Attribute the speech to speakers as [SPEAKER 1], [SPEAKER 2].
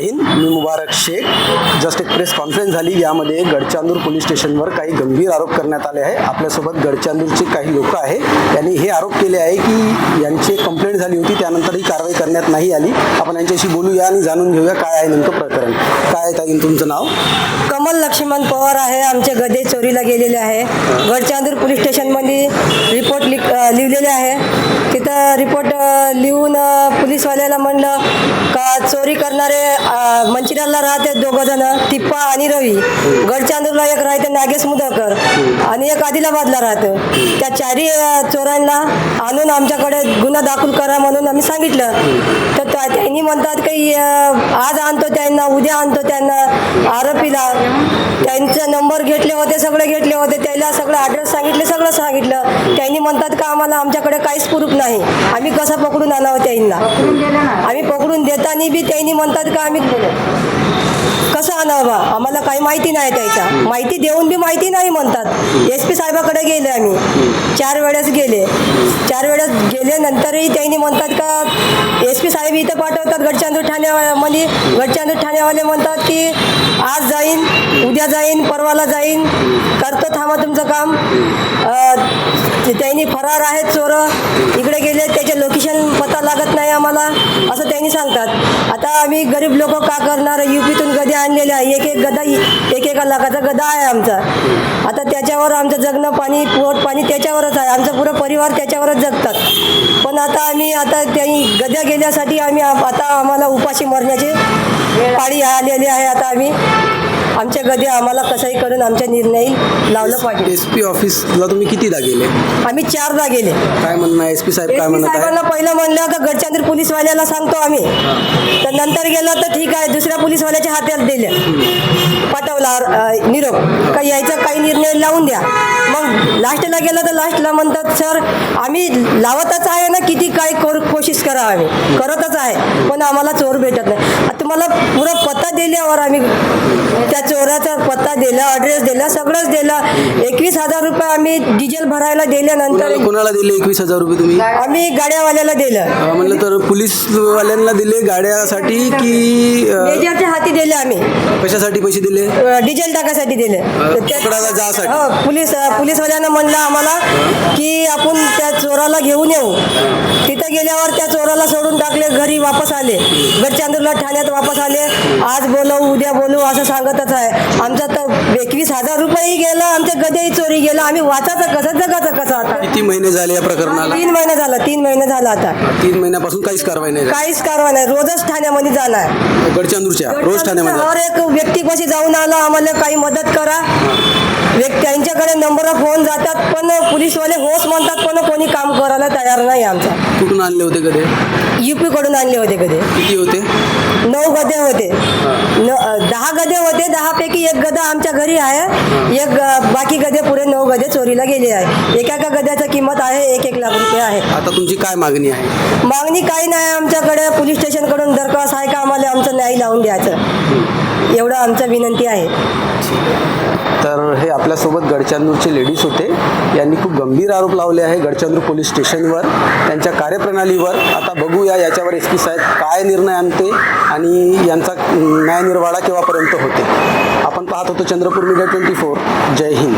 [SPEAKER 1] जय हिंद मी मुबारक शेख. जस्ट एक प्रेस कॉन्फरन्स झाली. यामध्ये गडचांदूर पोलीस स्टेशनवर काही गंभीर आरोप करण्यात आले आहे आपल्यासोबत गडचांदूरचे काही लोक आहे त्यांनी हे आरोप केले आहे की यांची कंप्लेंट झाली होती. त्यानंतर ही कारवाई करण्यात नाही आली. आपण यांच्याशी बोलूया आणि जाणून घेऊया काय आहे नेमकं प्रकरण. काय आहे ताई तुमचं नाव?
[SPEAKER 2] कमल लक्ष्मण पवार आहे. आमचे गदे चोरीला गेलेले आहे. गडचांदूर पोलीस स्टेशनमध्ये रिपोर्ट लिख लिहिलेले आहे. तिथं रिपोर्ट लिहून पोलीसवाल्याला म्हणलं चोरी करणारे मंचिराला राहते दोघं जण तिप्पा आणि रवी. गडचांदूरला एक राहते नागेश मुदकर आणि एक आदिलाबादला राहतं. त्या चारी चोरांना आणून आमच्याकडे गुन्हा दाखल करा म्हणून आम्ही सांगितलं. तर त्या- त्यांनी म्हणतात काही आज आणतो त्यांना उद्या आणतो त्यांना आरोपीला. त्यांचा नंबर घेतले होते सगळे घेतले होते त्याला सगळं ॲड्रेस सांगितले सगळं सांगितलं. त्यांनी म्हणतात का आम्हाला आमच्याकडे काहीच प्रूफ नाही. आम्ही कसं पकडून आणावं त्यांना? आम्ही पकडून देताना बी त्यांनी म्हणतात का आम्ही कसं आणावा बा? आम्हाला काही माहिती नाही त्याचा. माहिती देऊन बी माहिती नाही म्हणतात. एस पी साहेबाकडे गेले आम्ही. चार वेळेस गेले. चार वेळेस गेल्यानंतरही त्यांनी म्हणतात का एस पी साहेब इथं पाठवतात गडचांदूर म्हणजे गडचांदूर ठाण्यावाले म्हणतात की आज जाईन उद्या जाईन परवाला जाईन. करतो थांबा तुमचं काम. त्यांनी फरार आहेत चोर. इकडे गेले त्याचे लोकेशन पत्ता लागत नाही आम्हाला असं त्यांनी सांगतात. आता आम्ही गरीब लोक का करणार? युपीतून गदे आणलेले आहे एक एक गदा एक एका लाखाचा गदा आहे आमचा. आता त्याच्यावर आमचं जगणं पाणी पोट पाणी त्याच्यावरच आहे. आमचा पुरं परिवार त्याच्यावरच जगतात. पण आता आम्ही आता त्यांनी गद्या गेल्यासाठी आम्ही आता आम्हाला उपाशी मरण्याची पाळी आलेली आहे आता आम्ही. आमच्या गदे आम्हाला कसंही करून आमच्या निर्णय लावलं पाहिजे.
[SPEAKER 1] एस पी ऑफिसला तुम्ही कितीदा गेले?
[SPEAKER 2] आम्ही चारदा गेले.
[SPEAKER 1] काय म्हणणं एस पी साहेब काय
[SPEAKER 2] SP
[SPEAKER 1] म्हणत आहे
[SPEAKER 2] साहेबांना पहिलं म्हणलं का गडचांदूर पोलीसवाल्याला सांगतो आम्ही. तर नंतर गेलं तर ठीक आहे दुसऱ्या पोलीसवाल्याच्या हातात दिले. अं, निरोप. का यायचा काही निर्णय लावून द्या. मग लास्टला गेलं तर लास्टला म्हणतात सर आम्ही लावतच आहे ना किती काय करू कोशिश करा आम्ही. करतच आहे पण आम्हाला चोर भेटत नाही. तुम्हाला पुरा पत्ता दिल्यावर आम्ही त्या चोराचा पत्ता दिला ॲड्रेस दिला सगळंच दिलं. एकवीस हजार रुपये आम्ही डिझेल भरायला दिल्यानंतर
[SPEAKER 1] कोणाला दिले एकवीस हजार रुपये तुम्ही?
[SPEAKER 2] आम्ही गाड्यावाल्याला दिलं.
[SPEAKER 1] म्हणलं तर पोलीसवाल्यांना दिले गाड्यासाठी की
[SPEAKER 2] मेजरच्या हाती दिले आम्ही.
[SPEAKER 1] कशासाठी पैसे दिले?
[SPEAKER 2] डिझेल टाकासाठी दिले.
[SPEAKER 1] पकडायला जासाठी.
[SPEAKER 2] हो पोलीस पोलीसवाल्यांना म्हणलं आम्हाला की आपण त्या चोराला घेऊन येऊ. गेल्यावर त्या चोराला सोडून टाकले घरी वापस आले. गडचांदूरला ठाण्यात वापस आले. आज बोलवू उद्या बोलू असं सांगतच आहे. आमचा तर एकवीस हजार रुपयेही गेलं आमच्या गदेही चोरी गेलं. आम्ही वाचायचं कसं जगाचं कसं आता?
[SPEAKER 1] किती महिने झाले या प्रकरणाला?
[SPEAKER 2] तीन महिने झाला तीन महिने झाला आता.
[SPEAKER 1] तीन महिन्यापासून काहीच कारवाई नाही.
[SPEAKER 2] काहीच कारवा नाही. रोजच ठाण्यामध्ये जाणार.
[SPEAKER 1] गडचांदूरच्या रोज ठाण्यामध्ये.
[SPEAKER 2] एक व्यक्तीपाशी जाऊन आला. आम्हाला काही मदत करा. व्यक्ती त्यांच्याकडे नंबर फोन जातात पण पोलीसवाले होच म्हणतात पण कोणी काम करायला तयार नाही आमचा
[SPEAKER 1] कुठून आणले होते कधी?
[SPEAKER 2] युपी कडून आणले होते कधी.
[SPEAKER 1] किती होते?
[SPEAKER 2] नऊ गदे होते. न दहा गदे होते दहापैकी एक गदा आमच्या घरी आहे. एक बाकी गदे पुरे नऊ गदे चोरीला गेले आहे. एका एका गद्याची किंमत आहे एक एक लाख रुपये आहे.
[SPEAKER 1] आता तुमची काय मागणी आहे?
[SPEAKER 2] मागणी काही नाही आमच्याकडे. पोलीस स्टेशनकडून दरखास्त आहे का? आम्हाला आमचं न्याय लावून द्यायचं. एवढं आमचं विनंती आहे.
[SPEAKER 1] तर हे आपल्यासोबत गडचांदूरचे लेडीज होते. यांनी खूप गंभीर आरोप लावले आहे गडचांदूर पोलीस स्टेशनवर. त्यांच्या कार्यप्रणालीवर. आता बघूया याच्यावर एस पी साहेब काय निर्णय आणते आणि यांचा न्यायनिर्वाळा केव्हापर्यंत होते. आपण पाहत होतो चंद्रपूर मीडिया ट्वेंटी फोर. जय हिंद.